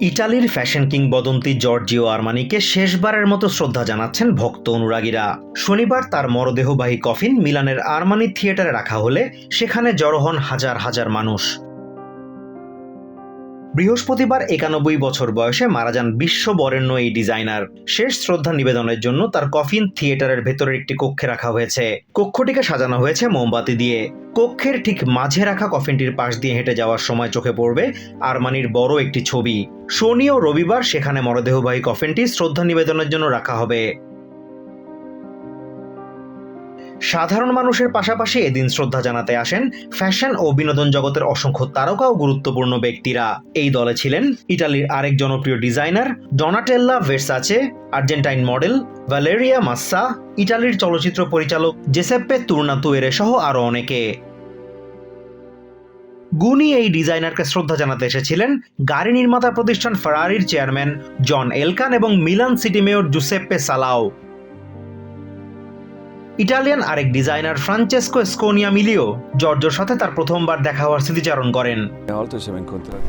ইটালির ফ্যাশন কিংবদন্তি জর্জিও আরমানিকে শেষবারের মতো শ্রদ্ধা জানাচ্ছেন ভক্ত অনুরাগীরা। শনিবার তার মরদেহবাহী কফিন মিলানের আরমানি থিয়েটারে রাখা হলে সেখানে জড়ো হন হাজার হাজার মানুষ। বৃহস্পতিবার একানব্বই বছর বয়সে মারা যান বিশ্ব বরেণ্য এই ডিজাইনার। শেষ শ্রদ্ধা নিবেদনের জন্য তার কফিন থিয়েটারের ভেতরের একটি কক্ষে রাখা হয়েছে। কক্ষটিকে সাজানো হয়েছে মোমবাতি দিয়ে। কক্ষের ঠিক মাঝে রাখা কফিনটির পাশ দিয়ে হেঁটে যাওয়ার সময় চোখে পড়বে আরমানির বড় একটি ছবি। শনি ও রবিবার সেখানে মরদেহবাহী কফিনটি শ্রদ্ধা নিবেদনের জন্য রাখা হবে। সাধারণ মানুষের পাশাপাশি এদিন শ্রদ্ধা জানাতে আসেন ফ্যাশন ও বিনোদন জগতের অসংখ্য তারকা ও গুরুত্বপূর্ণ ব্যক্তিরা। এই দলে ছিলেন ইটালির আরেক জনপ্রিয় designer Donatella Versace, Argentine model Valeria Massa ইটালির চলচ্চিত্র পরিচালক জেসেপ্পে তুর্নাতুয়েরে সহ আরও অনেকে। গুনি এই ডিজাইনারকে শ্রদ্ধা জানাতে এসেছিলেন গাড়ি নির্মাতা প্রতিষ্ঠান ফারারির চেয়ারম্যান জন এলকান এবং Milan city mayor Giuseppe সালাও। Italian আরেক ডিজাইনার ফ্রাঞ্চেসকো স্কোনিয়া মিলিও জর্জোর সাথে তার প্রথমবার দেখা হওয়ার স্মৃতিচারণ করেন.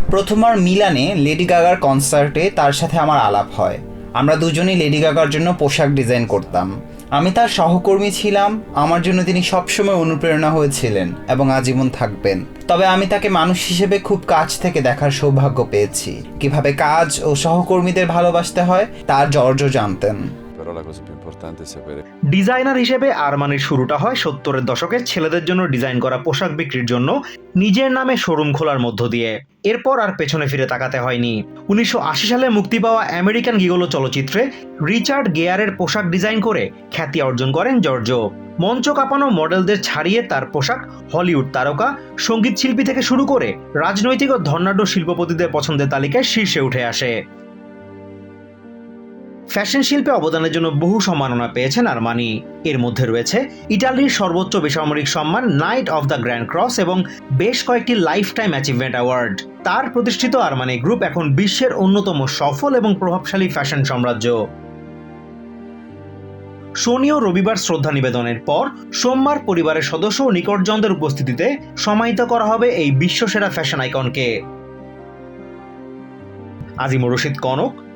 প্রথমবার মিলানে লেডি গাগার কনসার্টে তার সাথে আমার আলাপ হয়। আমরা দুজনেই লেডি গাগার জন্য পোশাক ডিজাইন করতাম। আমি তার সহকর্মী ছিলাম, আমার জন্য তিনি সবসময় অনুপ্রেরণা হয়েছিলেন এবং আজীবন থাকবেন। তবে আমি তাকে মানুষ হিসেবে খুব কাছ থেকে দেখার সৌভাগ্য পেয়েছি। কীভাবে কাজ ও সহকর্মীদের ভালোবাসতে হয়, তা জর্জ জানতেন। Però la cosa più importante è sapere designer হিসেবে আরমানির শুরুটা হয় সত্তরের দশকে ছেলেদের জন্য ডিজাইন করা পোশাক বিক্রির জন্য নিজের নামে শোরুম খোলার মধ্য দিয়ে। এরপর আর পেছনে ফিরে তাকাতে হয়নি। উনিশশো আশি সালে মুক্তি পাওয়া আমেরিকান গিগোলো চলচ্চিত্রে রিচার্ড গেয়ারের পোশাক ডিজাইন করে খ্যাতি অর্জন করেন জর্জো মঞ্চ কাঁপানো মডেলদের ছাড়িয়ে তার পোশাক হলিউড তারকা, সংগীত শিল্পী থেকে শুরু করে রাজনৈতিক ও ধর্নাঢ্য শিল্পপতিদের পছন্দের তালিকায় শীর্ষে উঠে আসে। ফ্যাশন শিল্পে অবদানের জন্য বহু সম্মাননা পেয়েছেন আরমানি। এর মধ্যে রয়েছে ইটালির সর্বোচ্চ বেসামরিক সম্মান knight of the grand cross এবং বেশ কয়েকটি লাইফ টাইম অ্যাচিভমেন্ট অ্যাওয়ার্ড তার প্রতিষ্ঠিত আরমানি গ্রুপ এখন বিশ্বের অন্যতম সফল এবং প্রভাবশালী ফ্যাশন সাম্রাজ্য। শনি ও রবিবার শ্রদ্ধা নিবেদনের পর সোমবার পরিবারের সদস্য ও নিকটজনদের উপস্থিতিতে সমাহিত করা হবে এই বিশ্বসেরা ফ্যাশন আইকনকে। Azimur Rashid Konok